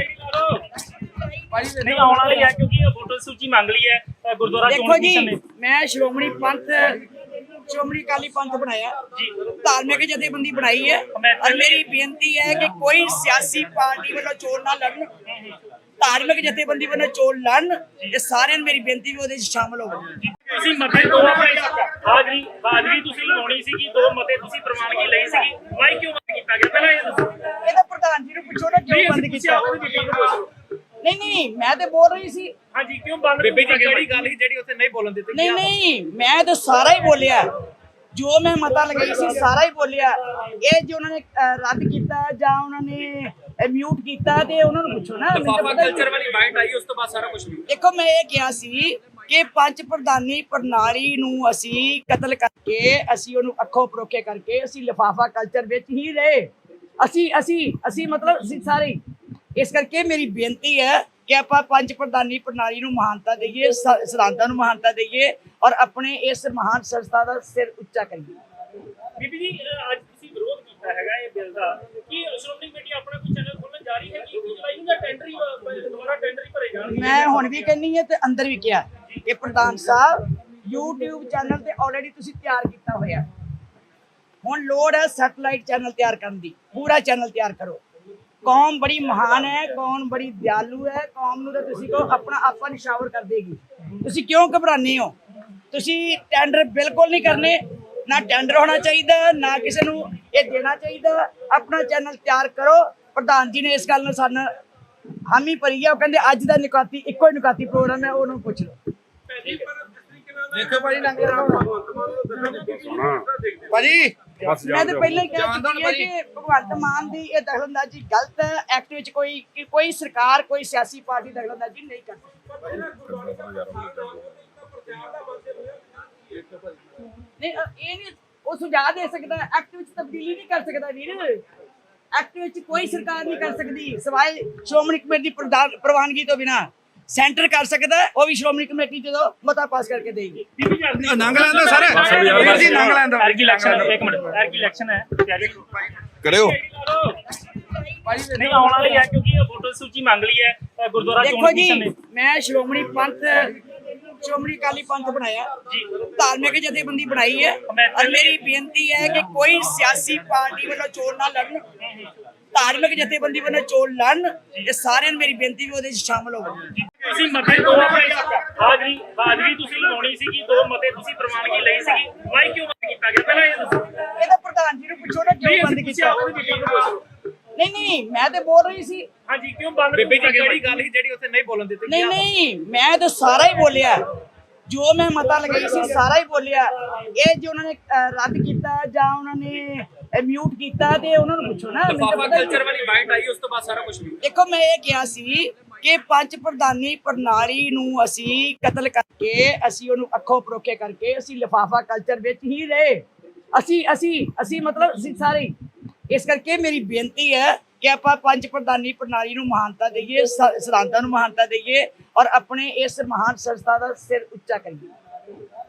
ਨਹੀਂ ਆਉਣ ਵਾਲੀ ਹੈ ਕਿਉਂਕਿ ਇਹ ਵੋਟਰ ਸੂਚੀ ਮੰਗ ਲਈ ਹੈ ਅਹ ਗੁਰਦੁਆਰਾ ਚੋਣ ਦੇਖੋ ਜੀ ਕਮਿਸ਼ਨ ਨੇ। ਮੈਂ ਸ਼੍ਰੋਮਣੀ ਪੰਥ ਸ਼੍ਰੋਮਣੀ ਅਕਾਲੀ ਪੰਥ ਬਣਾਇਆ। ਜੀ। ਧਾਰਮਿਕ ਜਥੇਬੰਦੀ ਬਣਾਈ ਹੈ। ਔਰ ਮੇਰੀ ਬੇਨਤੀ ਹੈ ਕਿ ਕੋਈ ਸਿਆਸੀ ਪਾਰਟੀ ਵੱਲੋਂ ਚੋਣ ਨਾ ਲੜਨ। ਧਾਰਮਿਕ ਜਥੇਬੰਦੀ ਵੱਲੋਂ ਚੋਣ ਲੜਨ। ਇਹ ਸਾਰਿਆਂ ਨੂੰ ਮੇਰੀ ਬੇਨਤੀ ਵੀ ਉਹਦੇ ਵਿੱਚ ਸ਼ਾਮਲ ਹੋਵੋ। ਤੁਸੀਂ ਮਤੇ ਦੋ ਆਪਣੇ ਹਾਜ਼ਰੀ ਹਾਜ਼ਰੀ ਤੁਸੀਂ ਲਗਾਉਣੀ ਸੀਗੀ ਦੋ ਮਤੇ ਤੁਸੀਂ ਪ੍ਰਵਾਨਗੀ ਲਈ ਸੀਗੀ। ਮਾਈ ਕਿਉਂ ਬੰਦ ਕੀਤਾ ਗਿਆ? ਪਹਿਲਾਂ ਇਹ ਦੱਸੋ। ਇਹ ਤਾਂ ਪ੍ਰਧਾਨ ਜੀ ਨੂੰ ਪੁੱਛੋ ਨਾ ਕਿਉਂ ਬੰਦ ਕੀਤਾ? ਨਹੀਂ ਨਹੀਂ ਮੈਂ ਤੇ ਬੋਲ ਰਹੀ ਸੀ। ਹਾਂਜੀ ਕਿਉਂ ਬੰਦ ਬੇਬੇ ਜੀ ਕਿਹੜੀ ਗੱਲ ਸੀ ਜਿਹੜੀ ਉੱਥੇ ਨਹੀਂ ਬੋਲਣ ਦਿੱਤੀ? ਨਹੀਂ ਨਹੀਂ ਮੈਂ ਤਾਂ ਸਾਰਾ ਹੀ ਬੋਲਿਆ। ਜੋ ਮੈਂ ਮਤਾ ਲਗਾਈ ਸੀ ਸਾਰਾ ਹੀ ਬੋਲਿਆ। ਇਹ ਜੋ ਉਹਨਾਂ ਨੇ ਰੱਦ ਕੀਤਾ ਜਾਂ ਉਹਨਾਂ ਨੇ ਮਿਊਟ ਕੀਤਾ ਤੇ ਉਹਨਾਂ ਨੂੰ ਪੁੱਛੋ ਨਾ ਲਫਾਫਾ ਕਲਚਰ ਵਾਲੀ ਬਾਈਟ ਆਈ ਉਸ ਤੋਂ ਬਾਅਦ ਸਾਰਾ ਕੁਝ ਦੇਖੋ ਮੈਂ ਇਹ ਕਿਹਾ ਸੀ ਕਿ ਪੰਜ ਪ੍ਰਧਾਨੀ ਪ੍ਰਣਾਲੀ ਨੂੰ ਅਸੀਂ ਕਤਲ ਕਰਕੇ ਅਸੀਂ ਉਹਨੂੰ ਅੱਖੋਂ ਪਰੋਖੇ ਕਰਕੇ ਅਸੀਂ ਲਿਫਾਫਾ ਕਲਚਰ ਵਿੱਚ ਹੀ ਰਹੇ। ਅਸੀਂ ਅਸੀਂ ਅਸੀਂ ਮਤਲਬ ਅਸੀਂ ਸਾਰੇ। ਇਸ ਕਰਕੇ ਮੇਰੀ ਬੇਨਤੀ ਹੈ ਕਿ ਆਪਾਂ ਪੰਜ ਪ੍ਰਧਾਨੀ ਪ੍ਰਣਾਲੀ ਨੂੰ ਮਹਾਨਤਾ ਦਈਏ ਸਿਧਾਂਤਾਂ ਨੂੰ ਮਹਾਨਤਾ ਦਈਏ ਔਰ ਆਪਣੇ ਇਸ ਮਹਾਨ ਸੰਸਥਾ ਦਾ ਸਿਰ ਉੱਚਾ ਕਰੀਏ। ਬੀਬੀ ਜੀ ਅੱਜ ਤੁਸੀਂ ਵਿਰੋਧ ਕੀਤਾ ਹੈਗਾ ਇਹ ਬਿੱਲ ਦਾ ਕੀ ਸ਼੍ਰੋਮਣੀ ਕਮੇਟੀ ਆਪਣਾ ਕੋਈ ਚੈਨਲ ਖੋਲਣ ਜਾ ਰਹੀ ਹੈ ਕਿ ਜੁਲਾਈ ਨੂੰ ਦਾ ਟੈਂਡਰ ਹੀ ਦੁਬਾਰਾ ਟੈਂਡਰ ਹੀ ਭਰੇ ਜਾਣਗੇ? ਮੈਂ ਹੁਣ ਵੀ ਕਹਿੰਨੀ ਹੈ ਤੇ ਅੰਦਰ ਵੀ ਕਿਹਾ ਕਿ ਪ੍ਰਧਾਨ ਸਾਹਿਬ YouTube ਚੈਨਲ ਤੇ ਆਲਰੇਡੀ ਤੁਸੀਂ ਤਿਆਰ ਕੀਤਾ ਹੋਇਆ। ਹੁਣ ਲੋੜ ਹੈ ਸੈਟਲਾਈਟ ਚੈਨਲ ਤਿਆਰ ਕਰਨ ਦੀ ਪੂਰਾ ਚੈਨਲ ਤਿਆਰ ਕਰੋ। ਕੌਮ ਬੜੀ ਮਹਾਨ ਹੈ ਕੌਮ ਬੜੀ ਦਿਆਲੂ ਹੈ ਕੌਮ ਨੂੰ ਤਾਂ ਤੁਸੀਂ ਕੋ ਆਪਣਾ ਆਪਾ ਨਿਸ਼ਾਵਰ ਕਰ ਦੇਗੀ। ਤੁਸੀਂ ਕਿਉਂ ਘਬਰਾਨੇ ਹੋ? ਤੁਸੀਂ ਟੈਂਡਰ ਬਿਲਕੁਲ ਨਹੀਂ ਕਰਨੇ ਨਾ ਟੈਂਡਰ ਹੋਣਾ ਚਾਹੀਦਾ ਨਾ ਕਿਸੇ ਨੂੰ ਇਹ ਦੇਣਾ ਚਾਹੀਦਾ। ਆਪਣਾ ਚੈਨਲ ਤਿਆਰ ਕਰੋ। ਪ੍ਰਧਾਨ ਜੀ ਨੇ ਇਸ ਗੱਲ ਨੂੰ ਸਾਨੂੰ ਹਾਮੀ ਭਰੀ ਹੈ ਉਹ ਕਹਿੰਦੇ ਅੱਜ ਦਾ ਨਿਕਾਤੀ ਇੱਕੋ ਹੀ ਨਿਕਾਤੀ ਪ੍ਰੋਗਰਾਮ ਹੈ ਉਹਨੂੰ ਪੁੱਛ ਲਓ। ਦੇਖੋ ਭਾਜੀ ਨੰਗਲ ਭਾਜੀ ਮੈਂ ਤਾਂ ਪਹਿਲਾਂ ਹੀ ਕਹਿ ਚੁੱਕੀ ਹਾਂ। ਕਿ ਭਗਵੰਤ ਮਾਨ ਦੀ ਇਹ ਦਖਲਅੰਦਾਜ਼ੀ ਗਲਤ ਹੈ। ਐਕਟ ਵਿੱਚ ਕੋਈ ਕੋਈ ਸਰਕਾਰ ਕੋਈ ਸਿਆਸੀ ਪਾਰਟੀ ਦਖਲਅੰਦਾਜ਼ੀ ਨਹੀਂ ਕਰ ਸਕਦੀ। ਨਹੀਂ ਇਹ ਨਹੀਂ ਉਹ ਸੁਝਾਅ ਦੇ ਸਕਦਾ ਐਕਟ ਵਿੱਚ ਤਬਦੀਲੀ ਨਹੀਂ ਕਰ ਸਕਦਾ ਵੀਰ। ਐਕਟ ਵਿੱਚ ਕੋਈ ਸਰਕਾਰ ਨਹੀਂ ਕਰ ਸਕਦੀ। ਸਿਵਾਏ ਸ਼੍ਰੋਮਣੀ ਕਮੇਟੀ ਦੀ ਪ੍ਰਵਾਨਗੀ ਤੋਂ ਬਿਨਾ। ਸੈਂਟਰ ਕਰ ਸਕਦਾ ਉਹ ਵੀ ਸ਼੍ਰੋਮਣੀ ਕਮੇਟੀ ਜਦੋਂ ਮਤਾ ਪਾਸ ਕਰਕੇ ਦੇਗੀ ਨੰਗ ਲੈਂਦਾ ਸਰ। ਵੀਰ ਜੀ ਨੰਗ ਲੈਂਦਾ। ਐਰਕੀ ਇਲੈਕਸ਼ਨ ਇੱਕ ਮਿੰਟ ਐਰਕੀ ਇਲੈਕਸ਼ਨ ਹੈ ਤਿਆਰੀ ਕਰਿਓ। ਨਹੀਂ ਆਉਣ ਵਾਲੀ ਹੈ ਕਿਉਂਕਿ ਇਹ ਵੋਟਰ ਸੂਚੀ ਮੰਗ ਲਈ ਹੈ ਗੁਰਦੁਆਰਾ ਚੋਣ ਦੇਖੋ ਜੀ ਕਮਿਸ਼ਨ ਨੇ। ਮੈਂ ਸ਼੍ਰੋਮਣੀ ਪੰਥ ਸ਼੍ਰੋਮਣੀ ਅਕਾਲੀ ਪੰਥ ਬਣਾਇਆ। ਜੀ। ਧਾਰਮਿਕ ਜਥੇਬੰਦੀ ਬਣਾਈ ਹੈ। ਔਰ ਮੇਰੀ ਬੇਨਤੀ ਹੈ ਕਿ ਕੋਈ ਸਿਆਸੀ ਪਾਰਟੀ ਵੱਲੋਂ ਚੋਣ ਨਾ ਲੜਨ। ਧਾਰਮਿਕ ਜਥੇਬੰਦੀ ਵੱਲੋਂ ਚੋਣ ਲੜਨ ਇਹ ਸਾਰਿਆਂ ਨੂੰ ਮੇਰੀ ਬੇਨਤੀ ਵੀ ਉਹਦੇ ਵਿੱਚ ਸ਼ਾਮਲ ਹੋਵੋ। ਤੁਸੀਂ ਮਤੇ ਦੋ ਆਪਣੇ ਹਾਜ਼ਰੀ ਹਾਜ਼ਰੀ ਤੁਸੀਂ ਲਗਾਉਣੀ ਸੀਗੀ ਦੋ ਮਤੇ ਤੁਸੀਂ ਪ੍ਰਵਾਨਗੀ ਲਈ ਸੀਗੀ। ਵਾਈ ਕਿਉਂ ਬੰਦ ਕੀਤਾ ਗਿਆ? ਪਹਿਲਾਂ ਇਹ ਦੱਸੋ। ਇਹਦਾ ਪ੍ਰਧਾਨ ਜੀ ਨੂੰ ਪੁੱਛੋ ਨਾ ਕਿਉਂ ਬੰਦ ਕੀਤਾ? ਨਹੀਂ ਨਹੀਂ ਮੈਂ ਤੇ ਬੋਲ ਰਹੀ ਸੀ। ਹਾਂਜੀ ਕਿਉਂ ਬੰਦ ਬੇਬੇ ਕੀਤਾ ਜੀ ਕਿਹੜੀ ਗੱਲ ਸੀ ਜਿਹੜੀ ਉੱਥੇ ਨਹੀਂ ਬੋਲਣ ਦਿੱਤੀ। ਨਹੀਂ ਨਹੀਂ ਮੈਂ ਤਾਂ ਸਾਰਾ ਹੀ ਬੋਲਿਆ। ਜੋ ਮੈਂ ਮਤਾ ਲਗਾਈ ਸੀ ਸਾਰਾ ਹੀ ਬੋਲਿਆ। ਇਹ ਜੋ ਉਹਨਾਂ ਨੇ ਰੱਦ ਕੀਤਾ ਜਾਂ ਉਹਨਾਂ ਨੇ ਮਿਊਟ ਕੀਤਾ ਤੇ ਉਹਨਾਂ ਨੂੰ ਪੁੱਛੋ ਨਾ ਮੈਨੂੰ ਲਿਫਾਫਾ ਪਤਾ ਹੀ ਕਲਚਰ ਵਾਲੀ ਬਾਈਟ ਆਈ ਉਸ ਤੋਂ ਬਾਅਦ ਸਾਰਾ ਕੁਝ ਵੀ ਦੇਖੋ ਮੈਂ ਇਹ ਕਿਹਾ ਸੀ ਕਿ ਪੰਜ ਪ੍ਰਧਾਨੀ ਪ੍ਰਣਾਲੀ ਨੂੰ ਅਸੀਂ ਕਤਲ ਕਰਕੇ ਅਸੀਂ ਉਹਨੂੰ ਅੱਖੋਂ ਪਰੋਖੇ ਕਰਕੇ ਅਸੀਂ ਲਿਫਾਫਾ ਕਲਚਰ ਵਿੱਚ ਹੀ ਰਹੇ। ਅਸੀਂ ਅਸੀਂ ਅਸੀਂ ਮਤਲਬ ਅਸੀਂ ਸਾਰੇ ਹੀ। ਇਸ ਕਰਕੇ ਮੇਰੀ ਬੇਨਤੀ ਹੈ ਕਿ ਆਪਾਂ ਪੰਜ ਪ੍ਰਧਾਨੀ ਪ੍ਰਣਾਲੀ ਨੂੰ ਮਹਾਨਤਾ ਦਈਏ ਸ- ਸਿਧਾਂਤਾਂ ਨੂੰ ਮਹਾਨਤਾ ਦਈਏ ਔਰ ਆਪਣੇ ਇਸ ਮਹਾਨ ਸੰਸਥਾ ਦਾ ਸਿਰ ਉੱਚਾ ਕਰੀਏ।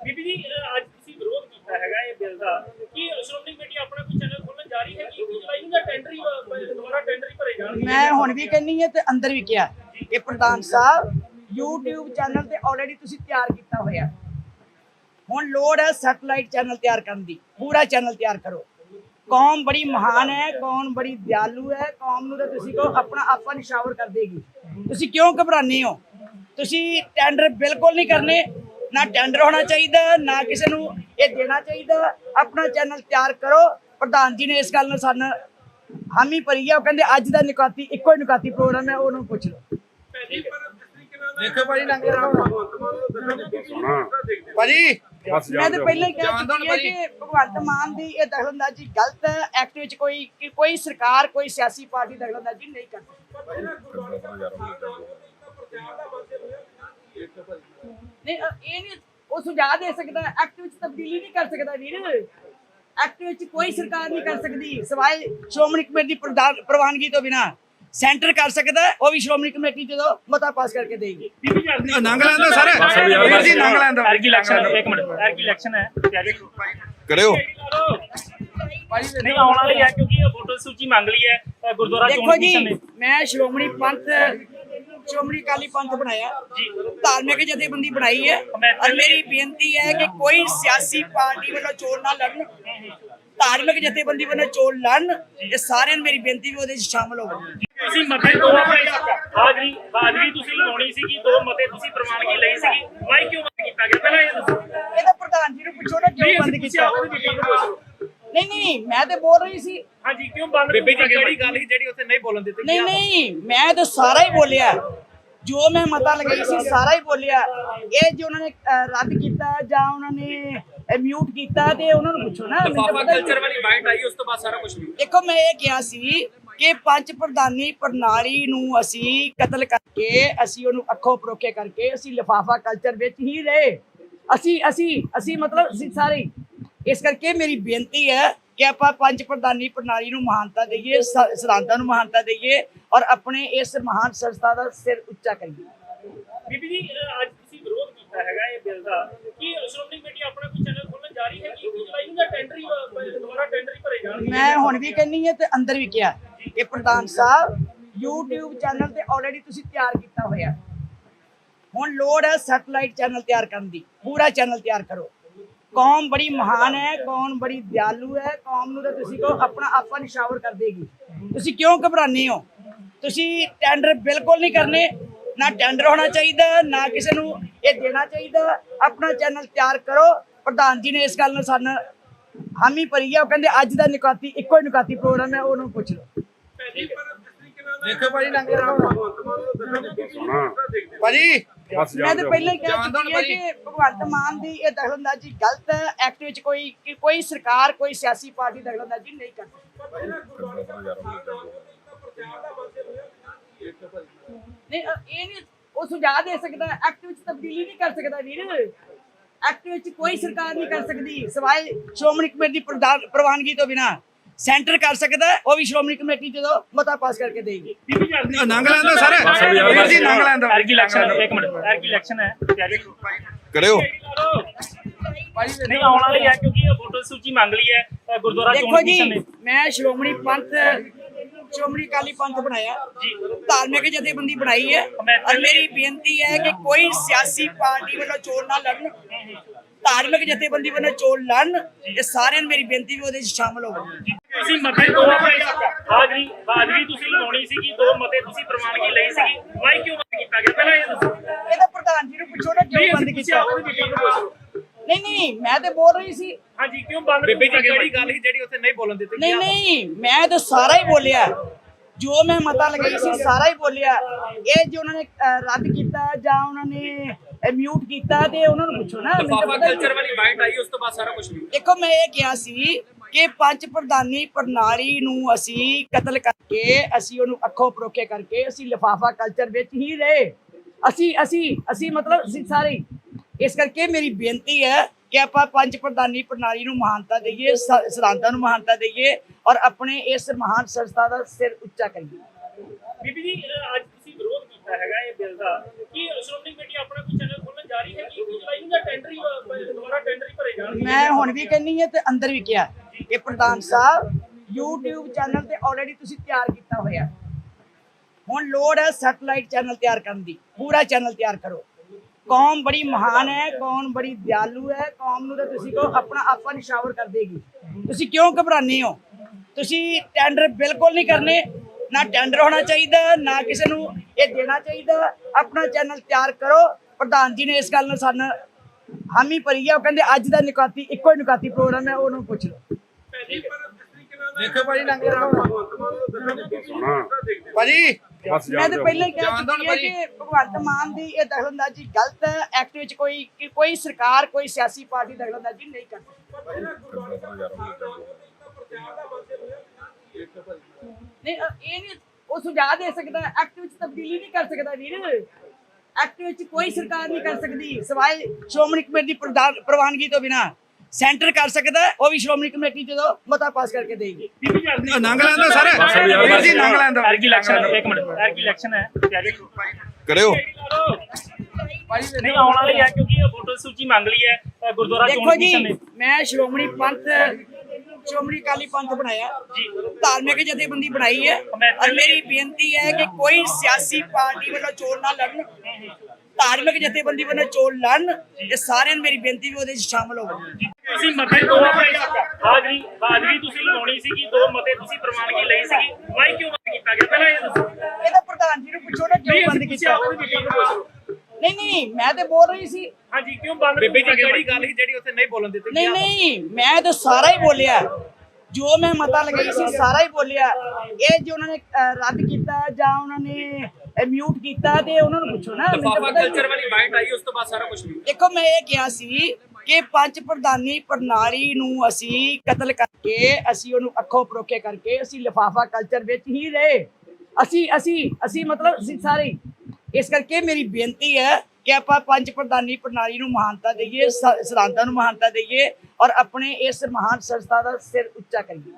ਬੀਬੀ ਜੀ ਅੱਜ ਕੀਤਾ ਹੈਗਾ ਇਹ ਬਿੱਲ ਦਾ। ਕੀ ਸ਼੍ਰੋਮਣੀ ਕਮੇਟੀ ਆਪਣਾ ਕੋਈ ਚੈਨਲ ਖੋਲਣ ਜਾ ਰਹੀ ਹੈ ਕਿ ਜੁਲਾਈ ਨੂੰ ਦਾ ਟੈਂਡਰ ਹੀ ਦੁਬਾਰਾ ਟੈਂਡਰ ਹੀ ਭਰੇ ਜਾਣਗੇ? ਮੈਂ ਹੁਣ ਵੀ ਕਹਿੰਨੀ ਹੈ ਤੇ ਅੰਦਰ ਵੀ ਕਿਹਾ। ਕਿ ਪ੍ਰਧਾਨ ਸਾਹਿਬ YouTube ਚੈਨਲ ਤੇ ਆਲਰੇਡੀ ਤੁਸੀਂ ਤਿਆਰ ਕੀਤਾ ਹੋਇਆ। ਹੁਣ ਲੋੜ ਹੈ ਸੈਟਲਾਈਟ ਚੈਨਲ ਤਿਆਰ ਕਰਨ ਦੀ। ਪੂਰਾ ਚੈਨਲ ਤਿਆਰ ਕਰੋ। ਕੌਮ ਬੜੀ ਮਹਾਨ ਹੈ ਕੌਮ ਬੜੀ ਦਿਆਲੂ ਹੈ ਕੌਮ ਨੂੰ ਤਾਂ ਤੁਸੀਂ ਕਹੋ ਆਪਣਾ ਆਪਾ ਨਿਸ਼ਾਵਰ ਕਰ ਦੇਗੀ। ਤੁਸੀਂ ਕਿਉਂ ਘਬਰਾਨੇ ਹੋ? ਤੁਸੀਂ ਟੈਂਡਰ ਬਿਲਕੁਲ ਨਹੀਂ ਕਰਨੇ। ਨਾ ਟੈਂਡਰ ਹੋਣਾ ਚਾਹੀਦਾ ਨਾ ਕਿਸੇ ਨੂੰ ਇਹ ਦੇਣਾ ਚਾਹੀਦਾ। ਆਪਣਾ ਚੈਨਲ ਤਿਆਰ ਕਰੋ। ਪ੍ਰਧਾਨ ਜੀ ਨੇ ਇਸ ਗੱਲ ਨੂੰ ਸਾਨੂੰ ਹਾਮੀ ਭਰੀ ਆ। ਉਹ ਕਹਿੰਦੇ ਅੱਜ ਦਾ ਨਿਕਾਤੀ ਇੱਕੋ ਹੀ ਨਿਕਾਤੀ ਪ੍ਰੋਗਰਾਮ ਹੈ ਉਹਨੂੰ ਪੁੱਛ ਲਓ। ਦੇਖੋ ਭਾਜੀ ਮੈਂ ਤਾਂ ਪਹਿਲਾਂ ਹੀ ਕਹਿ ਚੁੱਕੀ ਹਾਂ ਕਿ ਭਗਵੰਤ ਮਾਨ ਦੀ ਇਹ ਦਖਲਅੰਦਾਜ਼ੀ ਗਲਤ ਹੈ। ਐਕਟ ਵਿੱਚ ਕੋਈ ਕੋਈ ਸਰਕਾਰ ਕੋਈ ਸਿਆਸੀ ਪਾਰਟੀ ਦਖਲਅੰਦਾਜ਼ੀ ਨਹੀਂ ਕਰ ਸਕਦੀ ਨਹੀਂ ਅ, ਇਹ ਨਹੀਂ ਉਹ ਸੁਝਾਅ ਦੇ ਸਕਦਾ ਐਕਟ ਵਿੱਚ ਤਬਦੀਲੀ ਨਹੀਂ ਕਰ ਸਕਦਾ ਵੀਰ। ਐਕਟ ਵਿੱਚ ਕੋਈ ਸਰਕਾਰ ਨਹੀਂ ਕਰ ਸਕਦੀ। ਸਿਵਾਏ ਸ਼੍ਰੋਮਣੀ ਕਮੇਟੀ ਦੀ ਪ੍ਰਧਾਨ- ਪ੍ਰਵਾਨਗੀ ਤੋਂ ਬਿਨਾ ਸੈਂਟਰ ਕਰ ਸਕਦਾ ਹੈ, ਉਹ ਵੀ ਸ਼੍ਰੋਮਣੀ ਕਮੇਟੀ ਜਦੋਂ ਮਤਾ ਪਾਸ ਕਰਕੇ ਦੇਗੀ ਬੀਬੀ ਜੀ ਅੱਜ ਨੰਗ ਲੈਂਦਾ ਸਰ। ਵੀਰ ਜੀ ਨੰਗ ਲੈਂਦਾ। ਐਰਗੀ ਇਲੈਕਸ਼ਨ ਇੱਕ ਮਿੰਟ। ਐਰਗੀ ਇਲੈਕਸ਼ਨ ਹੈ ਤਿਆਰੀ ਕਰੋ ਕਰਿਓ। ਨਹੀਂ ਆਉਣ ਵਾਲੀ ਹੈ ਕਿਉਂਕਿ ਇਹ ਵੋਟਰ ਸੂਚੀ ਮੰਗ ਲਈ ਹੈ ਅਹ ਗੁਰਦੁਆਰਾ ਚੋਣ ਦੇਖੋ ਜੀ ਕਮਿਸ਼ਨ ਨੇ। ਮੈਂ ਸ਼੍ਰੋਮਣੀ ਪੰਥ ਸ਼੍ਰੋਮਣੀ ਅਕਾਲੀ ਪੰਥ ਬਣਾਇਆ। ਧਾਰਮਿਕ ਜਥੇਬੰਦੀ ਬਣਾਈ ਹੈ। ਔਰ ਮੇਰੀ ਬੇਨਤੀ ਹੈ ਕਿ ਕੋਈ ਸਿਆਸੀ ਪਾਰਟੀ ਵੱਲੋਂ ਚੋਣ ਨਾ ਲੜਨ। ਧਾਰਮਿਕ ਜਥੇਬੰਦੀ ਵੱਲੋਂ ਚੋਣ ਲੜਨ। ਇਹ ਸਾਰਿਆਂ ਨੂੰ ਮੇਰੀ ਬੇਨਤੀ ਵੀ ਉਹਦੇ ਵਿੱਚ ਸ਼ਾਮਲ ਹੋਵੋ। ਤੁਸੀਂ ਮਤੇ ਦੋ ਆਪਣੇ ਹਾਜ਼ਰੀ ਹਾਜ਼ਰੀ ਤੁਸੀਂ ਲਗਾਉਣੀ ਸੀਗੀ ਦੋ ਮਤੇ ਤੁਸੀਂ ਪ੍ਰਵਾਨਗੀ ਲਈ ਸੀਗੀ। ਵਾਈ ਕਿਉਂ ਬੰਦ ਕੀਤਾ ਗਿਆ? ਪਹਿਲਾਂ ਇਹ ਦੱਸੋ। ਇਹਦਾ ਪ੍ਰਧਾਨ ਜੀ ਨੂੰ ਪੁੱਛੋ ਨਾ ਕਿਉਂ ਬੰਦ ਕੀਤਾ। ਨਹੀਂ ਨਹੀਂ ਮੈਂ ਤੇ ਬੋਲ ਰਹੀ ਸੀ। ਹਾਂਜੀ ਕਿਉਂ ਬੰਦ ਬੇਬੇ ਜੀ ਕਿਹੜੀ ਗੱਲ ਸੀ ਜਿਹੜੀ ਉੱਥੇ ਨਹੀਂ ਬੋਲਣ ਦਿੱਤੀ? ਨਹੀਂ ਨਹੀਂ ਮੈਂ ਤਾਂ ਸਾਰਾ ਹੀ ਬੋਲਿਆ। ਜੋ ਮੈਂ ਮਤਾ ਲਗਾਈ ਸੀ ਸਾਰਾ ਹੀ ਬੋਲਿਆ। ਇਹ ਜੋ ਉਹਨਾਂ ਨੇ ਅਹ, ਰੱਦ ਕੀਤਾ ਜਾਂ ਉਹਨਾਂ ਨੇ ਮਿਊਟ ਕੀਤਾ ਤੇ ਉਹਨਾਂ ਨੂੰ ਪੁੱਛੋ ਨਾ ਮੈਨੂੰ ਤਾਂ ਲਿਫਾਫਾ ਪਤਾ ਹੀ ਕਲਚਰ ਵਾਲੀ ਬਾਈਟ ਆਈ ਉਸ ਤੋਂ ਬਾਅਦ ਸਾਰਾ ਕੁਝ ਵੀ ਦੇਖੋ ਮੈਂ ਇਹ ਕਿਹਾ ਸੀ ਕਿ ਪੰਜ ਪ੍ਰਧਾਨੀ ਪ੍ਰਣਾਲੀ ਨੂੰ ਅਸੀਂ ਕਤਲ ਕਰਕੇ ਅਸੀਂ ਉਹਨੂੰ ਅੱਖੋਂ ਪਰੋਖੇ ਕਰਕੇ ਅਸੀਂ ਲਿਫਾਫਾ ਕਲਚਰ ਵਿੱਚ ਹੀ ਰਹੇ। ਅਸੀਂ ਅਸੀਂ ਅਸੀਂ ਮਤਲਬ ਅਸੀਂ ਸਾਰੇ ਹੀ। ਇਸ ਕਰਕੇ ਮੇਰੀ ਬੇਨਤੀ ਹੈ ਕਿ ਆਪਾਂ ਪੰਜ ਪ੍ਰਧਾਨੀ ਪ੍ਰਣਾਲੀ ਨੂੰ ਮਹਾਨਤਾ ਦਈਏ ਸਿਧਾਂਤਾਂ ਨੂੰ ਮਹਾਨਤਾ ਦਈਏ ਔਰ ਆਪਣੇ ਇਸ ਮਹਾਨ ਸੰਸਥਾ ਦਾ ਸਿਰ ਉੱਚਾ ਕਰੀਏ। ਬੀਬੀ ਜੀ ਅੱਜ ਤੁਸੀਂ ਵਿਰੋਧ ਕੀਤਾ ਹੈਗਾ ਇਹ ਬਿੱਲ ਦਾ। ਕੀ ਸ਼੍ਰੋਮਣੀ ਕਮੇਟੀ ਆਪਣਾ ਕੋਈ ਚੈਨਲ ਖੋਲਣ ਜਾ ਰਹੀ ਹੈ ਕਿ ਜੁਲਾਈ ਨੂੰ ਦਾ ਟੈਂਡਰ ਹੀ ਦੁਬਾਰਾ ਟੈਂਡਰ ਹੀ ਭਰੇ ਜਾਣਗੇ। ਮੈਂ ਹੁਣ ਵੀ ਕਹਿੰਨੀ ਹੈ ਤੇ ਅੰਦਰ ਵੀ ਕਿਹਾ। ਕਿ ਪ੍ਰਧਾਨ ਸਾਹਿਬ YouTube ਚੈਨਲ ਤੇ ਆਲਰੇਡੀ ਤੁਸੀਂ ਤਿਆਰ ਕੀਤਾ ਹੋਇਆ। ਹੁਣ ਲੋੜ ਹੈ ਸੈਟਲਾਈਟ ਚੈਨਲ ਤਿਆਰ ਕਰਨ ਦੀ। ਪੂਰਾ ਚੈਨਲ ਤਿਆਰ ਕਰੋ। ਕੌਮ ਬੜੀ ਮਹਾਨ ਹੈ, ਕੌਮ ਬੜੀ ਦਿਆਲੂ ਹੈ, ਕੌਮ ਨੂੰ ਤਾਂ ਤੁਸੀਂ ਕਹੋ ਆਪਣਾ ਆਪਾ ਨਿਸ਼ਾਵਰ ਕਰ ਦੇਗੀ। ਤੁਸੀਂ ਕਿਉਂ ਘਬਰਾਨੇ ਹੋ? ਤੁਸੀਂ ਟੈਂਡਰ ਬਿਲਕੁਲ ਨਹੀਂ ਕਰਨੇ, ਨਾ ਟੈਂਡਰ ਹੋਣਾ ਚਾਹੀਦਾ, ਨਾ ਕਿਸੇ ਨੂੰ ਇਹ ਦੇਣਾ ਚਾਹੀਦਾ। ਆਪਣਾ ਚੈਨਲ ਤਿਆਰ ਕਰੋ। ਪ੍ਰਧਾਨ ਜੀ ਨੇ ਇਸ ਗੱਲ ਨੂੰ ਸਾਨੂੰ ਹਾਮੀ ਭਰੀ ਹੈ ਉਹ ਕਹਿੰਦੇ ਅੱਜ ਦਾ ਨਿਕਾਤੀ, ਇੱਕੋ ਹੀ ਨਿਕਾਤੀ ਪ੍ਰੋਗਰਾਮ ਹੈ, ਉਹਨੂੰ ਪੁੱਛ ਲਓ। ਦੇਖੋ ਭਾਜੀ ਨੰਗਲ ਭਾਜੀ ਮੈਂ ਤਾਂ ਪਹਿਲਾਂ ਹੀ ਕਹਿ ਚੁੱਕੀ ਹਾਂ ਕਿ ਭਗਵੰਤ ਮਾਨ ਦੀ ਇਹ ਦਖਲਅੰਦਾਜ਼ੀ ਗਲਤ ਹੈ ਐਕਟ ਵਿੱਚ ਕੋਈ ਕਿ ਕੋਈ ਸਰਕਾਰ ਕੋਈ ਸਿਆਸੀ ਪਾਰਟੀ ਦਖਲਅੰਦਾਜ਼ੀ ਨਹੀਂ ਕਰ ਸਕਦੀ। ਨਹੀਂ ਇਹ ਨਹੀਂ ਉਹ ਸੁਝਾਅ ਦੇ ਸਕਦਾ ਐਕਟ ਵਿੱਚ ਤਬਦੀਲੀ ਨਹੀਂ ਕਰ ਸਕਦਾ ਵੀਰ। ਐਕਟ ਵਿੱਚ ਕੋਈ ਸਰਕਾਰ ਨਹੀਂ ਕਰ ਸਕਦੀ। ਸਿਵਾਏ ਸ਼੍ਰੋਮਣੀ ਕਮੇਟੀ ਦੀ ਪ੍ਰਧਾਨ- ਪ੍ਰਵਾਨਗੀ ਤੋਂ ਬਿਨਾ। ਸੈਂਟਰ ਕਰ ਸਕਦਾ ਹੈ, ਉਹ ਵੀ ਸ਼੍ਰੋਮਣੀ ਕਮੇਟੀ ਜਦੋਂ ਮਤਾ ਪਾਸ ਕਰਕੇ ਦੇਗੀ। ਨੰਗ ਲੈਂਦਾ ਸਰ। ਵੀਰ ਜੀ ਨੰਗ ਲੈਂਦਾ। ਐਰਗੀ ਇਲੈਕਸ਼ਨ ਇੱਕ ਮਿੰਟ। ਐਰਗੀ ਇਲੈਕਸ਼ਨ ਹੈ ਕਰਿਓ। ਨਹੀਂ ਆਉਣ ਵਾਲੀ ਹੈ ਕਿਉਂਕਿ ਇਹ ਵੋਟਰ ਸੂਚੀ ਮੰਗ ਲਈ ਹੈ ਗੁਰਦੁਆਰਾ ਚੋਣ ਦੇਖੋ ਜੀ ਕਮਿਸ਼ਨ ਨੇ। ਮੈਂ ਸ਼੍ਰੋਮਣੀ ਪੰਥ ਸ਼੍ਰੋਮਣੀ ਅਕਾਲੀ ਪੰਥ ਬਣਾਇਆ। ਜੀ। ਧਾਰਮਿਕ ਜਥੇਬੰਦੀ ਬਣਾਈ ਹੈ। ਔਰ ਮੇਰੀ ਬੇਨਤੀ ਹੈ ਕਿ ਕੋਈ ਸਿਆਸੀ ਪਾਰਟੀ ਵੱਲੋਂ ਚੋਣ ਨਾ ਲੜਨ। ਧਾਰਮਿਕ ਜਥੇਬੰਦੀ ਵੱਲੋਂ ਚੋਣ ਲੜਨ ਇਹ ਸਾਰਿਆਂ ਨੂੰ ਮੇਰੀ ਬੇਨਤੀ ਵੀ ਉਹਦੇ ਵਿੱਚ ਸ਼ਾਮਲ ਹੋਵੋ। ਤੁਸੀਂ ਮਤੇ ਦੋ ਆਪਣੇ ਹਾਜ਼ਰੀ ਹਾਜ਼ਰੀ ਤੁਸੀਂ ਲਗਾਉਣੀ ਸੀਗੀ ਦੋ ਮਤੇ ਤੁਸੀਂ ਪ੍ਰਵਾਨਗੀ ਲਈ ਸੀਗੀ। ਵਾਈ ਕਿਉਂ ਬੰਦ ਕੀਤਾ ਗਿਆ? ਪਹਿਲਾਂ ਇਹ ਦੱਸੋ। ਇਹਦਾ ਪ੍ਰਧਾਨ ਜੀ ਨੂੰ ਪੁੱਛੋ ਨਾ ਕਿਉਂ ਬੰਦ ਕੀਤਾ? ਨਹੀਂ ਨਹੀਂ ਮੈਂ ਤੇ ਬੋਲ ਰਹੀ ਸੀ। ਹਾਂਜੀ ਕਿਉਂ ਬੰਦ ਬੇਬੇ ਕੀਤਾ ਜੀ ਕਿਹੜੀ ਗੱਲ ਸੀ ਜਿਹੜੀ ਉੱਥੇ ਨਹੀਂ ਬੋਲਣ ਦਿੱਤੀ ਨਹੀਂ ਨਹੀਂ ਮੈਂ ਤਾਂ ਸਾਰਾ ਹੀ ਬੋਲਿਆ। ਜੋ ਮੈਂ ਮਤਾ ਲਗਾਈ ਸੀ ਸਾਰਾ ਹੀ ਬੋਲਿਆ। ਇਹ ਜੋ ਉਹਨਾਂ ਨੇ ਰੱਦ ਕੀਤਾ ਜਾਂ ਉਹਨਾਂ ਨੇ ਮਿਊਟ ਕੀਤਾ ਤੇ ਉਹਨਾਂ ਨੂੰ ਪੁੱਛੋ ਨਾ ਲਫਾਫਾ ਕਲਚਰ ਵਾਲੀ ਬਾਈਟ ਆਈ ਉਸ ਤੋਂ ਬਾਅਦ ਸਾਰਾ ਕੁਝ ਦੇਖੋ ਮੈਂ ਇਹ ਕਿਹਾ ਸੀ ਕਿ ਪੰਜ ਪ੍ਰਧਾਨੀ ਪ੍ਰਣਾਲੀ ਨੂੰ ਅਸੀਂ ਕਤਲ ਕਰਕੇ ਅਸੀਂ ਉਹਨੂੰ ਅੱਖੋਂ ਪਰੋਖੇ ਕਰਕੇ ਅਸੀਂ ਲਿਫਾਫਾ ਕਲਚਰ ਵਿੱਚ ਹੀ ਰਹੇ। ਅਸੀਂ ਅਸੀਂ ਅਸੀਂ ਮਤਲਬ ਅਸੀਂ ਸਾਰੇ। ਇਸ ਕਰਕੇ ਮੇਰੀ ਬੇਨਤੀ ਹੈ ਕਿ ਆਪਾਂ ਪੰਜ ਪ੍ਰਧਾਨੀ ਪ੍ਰਣਾਲੀ ਨੂੰ ਮਹਾਨਤਾ ਦਈਏ ਸਿਧਾਂਤਾਂ ਨੂੰ ਮਹਾਨਤਾ ਦਈਏ ਔਰ ਆਪਣੇ ਇਸ ਮਹਾਨ ਸੰਸਥਾ ਦਾ ਸਿਰ ਉੱਚਾ ਕਰੀਏ। ਬੀਬੀ ਜੀ ਅੱਜ ਤੁਸੀਂ ਵਿਰੋਧ ਕੀਤਾ ਹੈਗਾ ਇਹ ਬਿੱਲ ਦਾ ਕੀ ਸ਼੍ਰੋਮਣੀ ਕਮੇਟੀ ਆਪਣਾ ਕੋਈ ਚੈਨਲ ਖੋਲਣ ਜਾ ਰਹੀ ਹੈ ਕਿ ਜੁਲਾਈ ਜਾਂ ਟੈਂਡਰ ਹੀ ਦੁਬਾਰਾ ਟੈਂਡਰ ਹੀ ਭਰੇ ਜਾਣਗੇ? ਮੈਂ ਹੁਣ ਵੀ ਕਹਿੰਨੀ ਹੈ ਤੇ ਅੰਦਰ ਵੀ ਕਿਹਾ ਕਿ ਪ੍ਰਧਾਨ ਸਾਹਿਬ YouTube ਚੈਨਲ ਤੇ ਆਲਰੇਡੀ ਤੁਸੀਂ ਤਿਆਰ ਕੀਤਾ ਹੋਇਆ। ਹੁਣ ਲੋੜ ਹੈ ਸੈਟਲਾਈਟ ਚੈਨਲ ਤਿਆਰ ਕਰਨ ਦੀ ਪੂਰਾ ਚੈਨਲ ਤਿਆਰ ਕਰੋ। ਕੌਮ ਬੜੀ ਮਹਾਨ ਹੈ ਕੌਮ ਬੜੀ ਦਿਆਲੂ ਹੈ ਕੌਮ ਨੂੰ ਤਾਂ ਤੁਸੀਂ ਕਹੋ ਆਪਣਾ ਆਪਾ ਨਿਸ਼ਾਵਰ ਕਰ ਦੇਗੀ। ਤੁਸੀਂ ਕਿਉਂ ਘਬਰਾਨੇ ਹੋ? ਤੁਸੀਂ ਟੈਂਡਰ ਬਿਲਕੁਲ ਨਹੀਂ ਕਰਨੇ ਨਾ ਟੈਂਡਰ ਹੋਣਾ ਚਾਹੀਦਾ ਨਾ ਕਿਸੇ ਨੂੰ ਇਹ ਦੇਣਾ ਚਾਹੀਦਾ। ਆਪਣਾ ਚੈਨਲ ਤਿਆਰ ਕਰੋ। ਪ੍ਰਧਾਨ ਜੀ ਨੇ ਇਸ ਗੱਲ ਨਾਲ ਸਾਨੂੰ ਹਾਮੀ ਭਰੀ ਆ ਉਹ ਕਹਿੰਦੇ ਅੱਜ ਦਾ ਨਿਕਾਤੀ ਇੱਕੋ ਹੀ ਨਿਕਾਤੀ ਪ੍ਰੋਗਰਾਮ ਹੈ ਉਹਨੂੰ ਪੁੱਛ ਲਓ। ਦੇਖੋ ਭਾਜੀ ਨੰਗਲ ਭਾਜੀ ਮੈਂ ਤਾਂ ਪਹਿਲਾਂ ਹੀ ਕਹਿ ਚੁੱਕੀ ਹਾਂ। ਕਿ ਭਗਵੰਤ ਮਾਨ ਦੀ ਇਹ ਦਖਲਅੰਦਾਜ਼ੀ ਗਲਤ ਹੈ। ਐਕਟ ਵਿੱਚ ਕੋਈ ਕੋਈ ਸਰਕਾਰ ਕੋਈ ਸਿਆਸੀ ਪਾਰਟੀ ਦਖਲਅੰਦਾਜ਼ੀ ਨਹੀਂ ਕਰ ਸਕਦੀ। ਨਹੀਂ ਇਹ ਨਹੀਂ ਉਹ ਸੁਝਾਅ ਦੇ ਸਕਦਾ ਐਕਟ ਵਿੱਚ ਤਬਦੀਲੀ ਨਹੀਂ ਕਰ ਸਕਦਾ ਵੀਰ। ਐਕਟ ਵਿੱਚ ਕੋਈ ਸਰਕਾਰ ਨਹੀਂ ਕਰ ਸਕਦੀ। ਸਿਵਾਏ ਸ਼੍ਰੋਮਣੀ ਕਮੇਟੀ ਦੀ ਪ੍ਰਵਾਨਗੀ ਤੋਂ ਬਿਨਾ। ਸੈਂਟਰ ਕਰ ਸਕਦਾ ਉਹ ਵੀ ਸ਼੍ਰੋਮਣੀ ਕਮੇਟੀ ਜਦੋਂ ਮਤਾ ਪਾਸ ਕਰਕੇ ਦੇਗੀ। ਜੀ ਨੰਗ ਲੈਂਦਾ ਸਰ। ਵੀਰ ਜੀ ਨੰਗ ਲੈਂਦਾ। ਐਰਗੀ ਇਲੈਕਸ਼ਨ ਇੱਕ ਮਿੰਟ। ਐਰਗੀ ਇਲੈਕਸ਼ਨ ਹੈ ਕਰਿਓ। ਨਹੀਂ ਆਉਣ ਵਾਲੀ ਹੈ ਕਿਉਂਕਿ ਇਹ ਵੋਟਰ ਸੂਚੀ ਮੰਗ ਲਈ ਹੈ ਗੁਰਦੁਆਰਾ ਚੋਣ ਦੇਖੋ ਜੀ ਕਮਿਸ਼ਨ ਨੇ। ਮੈਂ ਸ਼੍ਰੋਮਣੀ ਪੰਥ ਸ਼੍ਰੋਮਣੀ ਅਕਾਲੀ ਪੰਥ ਬਣਾਇਆ। ਜੀ। ਧਾਰਮਿਕ ਜਥੇਬੰਦੀ ਬਣਾਈ ਹੈ। ਔਰ ਮੇਰੀ ਬੇਨਤੀ ਹੈ ਕਿ ਕੋਈ ਸਿਆਸੀ ਪਾਰਟੀ ਵੱਲੋਂ ਚੋਣ ਨਾ ਲੜਨ। ਧਾਰਮਿਕ ਜਥੇਬੰਦੀ ਵੱਲੋਂ ਚੋਣ ਲੜਨ। ਇਹ ਸਾਰਿਆਂ ਨੂੰ ਮੇਰੀ ਬੇਨਤੀ ਵੀ ਉਹਦੇ ਵਿੱਚ ਸ਼ਾਮਲ ਹੋਵੋ। ਤੁਸੀਂ ਮਤੇ ਦੋ ਆਪਣੇ ਹਾਜ਼ਰੀ ਹਾਜ਼ਰੀ ਤੁਸੀਂ ਲਗਾਉਣੀ ਸੀਗੀ ਦੋ ਮਤੇ ਤੁਸੀਂ ਪ੍ਰਵਾਨਗੀ ਲਈ ਸੀਗੀ? ਵਾਈ ਕਿਉਂ ਬੰਦ ਕੀਤਾ ਗਿਆ? ਪਹਿਲਾਂ ਇਹ ਦੱਸੋ। ਇਹਦਾ ਪ੍ਰਧਾਨ ਜੀ ਨੂੰ ਪੁੱਛੋ ਨਾ ਕਿਉਂ ਬੰਦ ਕੀਤਾ? ਨਹੀਂ ਨਹੀਂ ਮੈਂ ਤੇ ਬੋਲ ਰਹੀ ਸੀ। ਹਾਂਜੀ ਕਿਉਂ ਬੰਦ ਬੇਬੇ ਕੀਤਾ ਜੀ ਕਿਹੜੀ ਗੱਲ ਸੀ ਜਿਹੜੀ ਉੱਥੇ ਨਹੀਂ ਬੋਲਣ ਦਿੱਤੀ? ਨਹੀਂ ਨਹੀਂ ਮੈਂ ਤਾਂ ਸਾਰਾ ਹੀ ਬੋਲਿਆ। ਜੋ ਮੈਂ ਮਤਾ ਲਗਾਈ ਸੀ ਸਾਰਾ ਹੀ ਬੋਲਿਆ। ਇਹ ਜੋ ਉਹਨਾਂ ਨੇ ਰੱਦ ਕੀਤਾ ਜਾਂ ਉਹਨਾਂ ਨੇ ਮਿਊਟ ਕੀਤਾ ਤੇ ਉਹਨਾਂ ਨੂੰ ਪੁੱਛੋ ਨਾ। ਮੈਨੂੰ ਤਾਂ ਲਫਾਫਾ ਪਤਾ ਹੀ ਕਲਚਰ ਵਾਲੀ ਬਾਈਟ ਆਈ ਉਸ ਤੋਂ ਬਾਅਦ ਸਾਰਾ ਕੁਝ ਵੀ ਦੇਖੋ ਮੈਂ ਇਹ ਕਿਹਾ ਸੀ ਕਿ ਪੰਜ ਪ੍ਰਧਾਨੀ ਪ੍ਰਣਾਲੀ ਨੂੰ ਅਸੀਂ ਕਤਲ ਕਰਕੇ ਅਸੀਂ ਉਹਨੂੰ ਅੱਖੋਂ ਪਰੋਖੇ ਕਰਕੇ ਅਸੀਂ ਲਿਫਾਫਾ ਕਲਚਰ ਵਿੱਚ ਹੀ ਰਹੇ। ਅਸੀਂ ਅਸੀਂ ਅਸੀਂ ਮਤਲਬ ਅਸੀਂ ਸਾਰੇ। ਇਸ ਕਰਕੇ ਮੇਰੀ ਬੇਨਤੀ ਹੈ ਕਿ ਆਪਾਂ ਪੰਜ ਪ੍ਰਧਾਨੀ ਪ੍ਰਣਾਲੀ ਨੂੰ ਮਹਾਨਤਾ ਦਈਏ ਸਿਧਾਂਤਾਂ ਨੂੰ ਮਹਾਨਤਾ ਦਈਏ ਔਰ ਆਪਣੇ ਇਸ ਮਹਾਨ ਸੰਸਥਾ ਦਾ ਸਿਰ ਉੱਚਾ ਕਰੀਏ।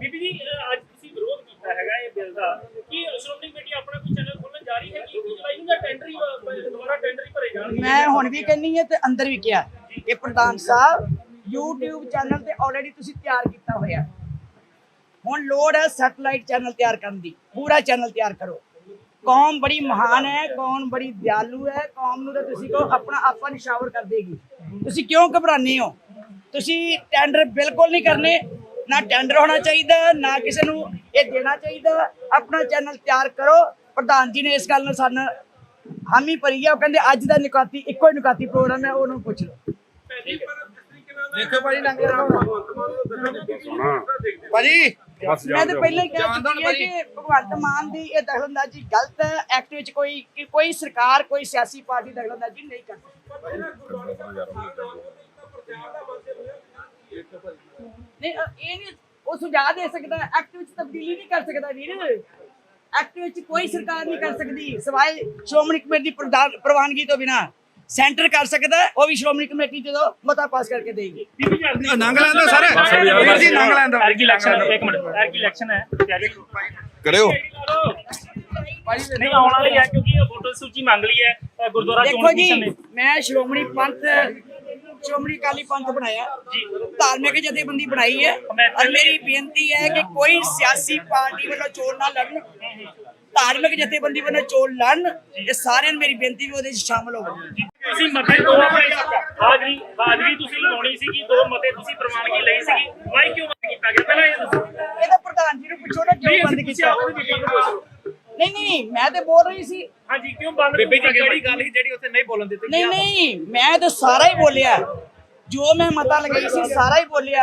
ਬੀਬੀ ਜੀ ਅੱਜ ਤੁਸੀਂ ਵਿਰੋਧ ਕੀਤਾ ਹੈਗਾ ਇਹ ਬਿੱਲ ਦਾ। ਕੀ ਸ਼੍ਰੋਮਣੀ ਕਮੇਟੀ ਆਪਣਾ ਕੋਈ ਚੈਨਲ ਖੋਲਣ ਜਾ ਰਹੀ ਹੈ ਕਿ ਜੁਲਾਈ ਨੂੰ ਜਾਂ ਟੈਂਡਰ ਹੀ ਦੁਬਾਰਾ ਟੈਂਡਰ ਹੀ ਭਰੇ ਜਾਣਗੇ। ਮੈਂ ਹੁਣ ਵੀ ਕਹਿੰਨੀ ਹੈ ਤੇ ਅੰਦਰ ਵੀ ਕਿਹਾ। ਇਹ ਪ੍ਰਧਾਨ ਸਾਹਿਬ, YouTube ਚੈਨਲ ਤੇ ਆਲਰੇਡੀ ਤੁਸੀਂ ਤਿਆਰ ਕੀਤਾ ਹੋਇਆ। ਹੁਣ ਲੋੜ ਹੈ ਸੈਟਲਾਈਟ ਚੈਨਲ ਤਿਆਰ ਕਰਨ ਦੀ। ਪੂਰਾ ਚੈਨਲ ਤਿਆਰ ਕਰੋ। ਕੌਮ ਬੜੀ ਮਹਾਨ ਹੈ, ਕੌਮ ਬੜੀ ਦਿਆਲੂ ਹੈ, ਕੌਮ ਨੂੰ ਤਾਂ ਤੁਸੀਂ ਕਹੋ ਆਪਣਾ ਆਪਾ ਨਿਸ਼ਾਵਰ ਕਰ ਦੇਗੀ। ਤੁਸੀਂ ਕਿਉਂ ਘਬਰਾਨੇ ਹੋ? ਤੁਸੀਂ ਟੈਂਡਰ ਬਿਲਕੁਲ ਨਹੀਂ ਕਰਨੇ। ਨਾ ਟੈਂਡਰ ਹੋਣਾ ਚਾਹੀਦਾ, ਨਾ ਕਿਸੇ ਨੂੰ ਇਹ ਦੇਣਾ ਚਾਹੀਦਾ। ਆਪਣਾ ਚੈਨਲ ਤਿਆਰ ਕਰੋ। ਪ੍ਰਧਾਨ ਜੀ ਨੇ ਇਸ ਗੱਲ ਨਾਲ ਸਾਨੂੰ ਹਾਮੀ ਭਰੀ ਹੈ। ਉਹ ਕਹਿੰਦੇ, ਅੱਜ ਦਾ ਨਿਕਾਤੀ, ਇੱਕੋ ਹੀ ਨਿਕਾਤੀ ਪ੍ਰੋਗਰਾਮ ਹੈ, ਉਹਨੂੰ ਪੁੱਛ ਲਓ। ਦੇਖੋ ਭਾਜੀ ਨੰਗਲ ਭਾਜੀ ਮੈਂ ਤਾਂ ਪਹਿਲਾਂ ਹੀ ਕਹਿ ਚੁੱਕੀ ਹਾਂ ਕਿ ਭਗਵੰਤ ਮਾਨ ਦੀ ਇਹ ਦਖਲਅੰਦਾਜ਼ੀ ਗਲਤ ਹੈ। ਐਕਟ ਵਿੱਚ ਕੋਈ ਕੋਈ ਸਰਕਾਰ ਕੋਈ ਸਿਆਸੀ ਪਾਰਟੀ ਦਖਲਅੰਦਾਜ਼ੀ ਨਹੀਂ ਕਰ ਸਕਦੀ। ਨਹੀਂ ਇਹ ਨਹੀਂ ਉਹ ਸੁਝਾਅ ਦੇ ਸਕਦਾ ਐਕਟ ਵਿੱਚ ਤਬਦੀਲੀ ਨਹੀਂ ਕਰ ਸਕਦਾ ਵੀਰ। ਐਕਟ ਵਿੱਚ ਕੋਈ ਸਰਕਾਰ ਨਹੀਂ ਕਰ ਸਕਦੀ। ਸਿਵਾਏ ਸ਼੍ਰੋਮਣੀ ਕਮੇਟੀ ਦੀ ਪ੍ਰਵਾਨਗੀ ਤੋਂ ਬਿਨਾ। ਸੈਂਟਰ ਕਰ ਸਕਦਾ ਉਹ ਵੀ ਸ਼੍ਰੋਮਣੀ ਕਮੇਟੀ ਜਦੋਂ ਮਤਾ ਪਾਸ ਕਰਕੇ ਦੇਗੀ ਨੰਗ ਲੈਂਦਾ ਸਰ। ਵੀਰ ਜੀ ਨੰਗ ਲੈਂਦਾ। ਐਰਗੀ ਇਲੈਕਸ਼ਨ ਇੱਕ ਮਿੰਟ ਐਰਗੀ ਇਲੈਕਸ਼ਨ ਹੈ ਤਿਆਰੀ ਕਰੋ ਕਰਿਓ। ਨਹੀਂ ਆਉਣ ਵਾਲੀ ਹੈ ਕਿਉਂਕਿ ਇਹ ਵੋਟਰ ਸੂਚੀ ਮੰਗ ਲਈ ਹੈ ਗੁਰਦੁਆਰਾ ਚੋਣ ਦੇਖੋ ਜੀ ਕਮਿਸ਼ਨ ਨੇ। ਮੈਂ ਸ਼੍ਰੋਮਣੀ ਪੰਥ ਸ਼੍ਰੋਮਣੀ ਅਕਾਲੀ ਪੰਥ ਬਣਾਇਆ। ਜੀ। ਧਾਰਮਿਕ ਜਥੇਬੰਦੀ ਬਣਾਈ ਹੈ। ਔਰ ਮੇਰੀ ਬੇਨਤੀ ਹੈ ਕਿ ਕੋਈ ਸਿਆਸੀ ਪਾਰਟੀ ਵੱਲੋਂ ਚੋਣ ਨਾ ਲੜਨ ਧਾਰਮਿਕ ਜਥੇਬੰਦੀ ਵੱਲੋਂ ਚੋਣ ਲੜਨ ਇਹ ਸਾਰਿਆਂ ਨੂੰ ਮੇਰੀ ਬੇਨਤੀ ਵੀ ਉਹਦੇ ਵਿੱਚ ਸ਼ਾਮਲ ਹੋਵੋ। ਤੁਸੀਂ ਮਤੇ ਦੋ ਹਾਜ਼ਰੀ ਹਾਜ਼ਰੀ ਤੁਸੀਂ ਲਗਾਉਣੀ ਸੀਗੀ ਦੋ ਮਤੇ ਤੁਸੀਂ ਪ੍ਰਵਾਨਗੀ ਲਈ ਸੀਗੀ? ਵਾਈ ਕਿਉਂ ਬੰਦ ਕੀਤਾ ਗਿਆ? ਪਹਿਲਾਂ ਇਹ ਦੱਸੋ। ਇਹਦਾ ਪ੍ਰਧਾਨ ਜੀ ਨੂੰ ਪੁੱਛੋ ਨਾ ਕਿਉਂ ਬੰਦ ਕੀਤਾ? ਨਹੀਂ ਨਹੀਂ ਮੈਂ ਤੇ ਬੋਲ ਰਹੀ ਸੀ। ਹਾਂਜੀ ਕਿਉਂ ਬੰਦ ਬੀਬੀ ਜੀ ਕਿਹੜੀ ਗੱਲ ਸੀ ਜਿਹੜੀ ਉੱਥੇ ਨਹੀਂ ਬੋਲਣ ਦਿੱਤੀ? ਨਹੀਂ ਨਹੀਂ ਮੈਂ ਤਾਂ ਸਾਰਾ ਹੀ ਬੋਲਿਆ। ਜੋ ਮੈਂ ਮਤਾ ਲਗਾਈ ਸੀ ਸਾਰਾ ਹੀ ਬੋਲਿਆ।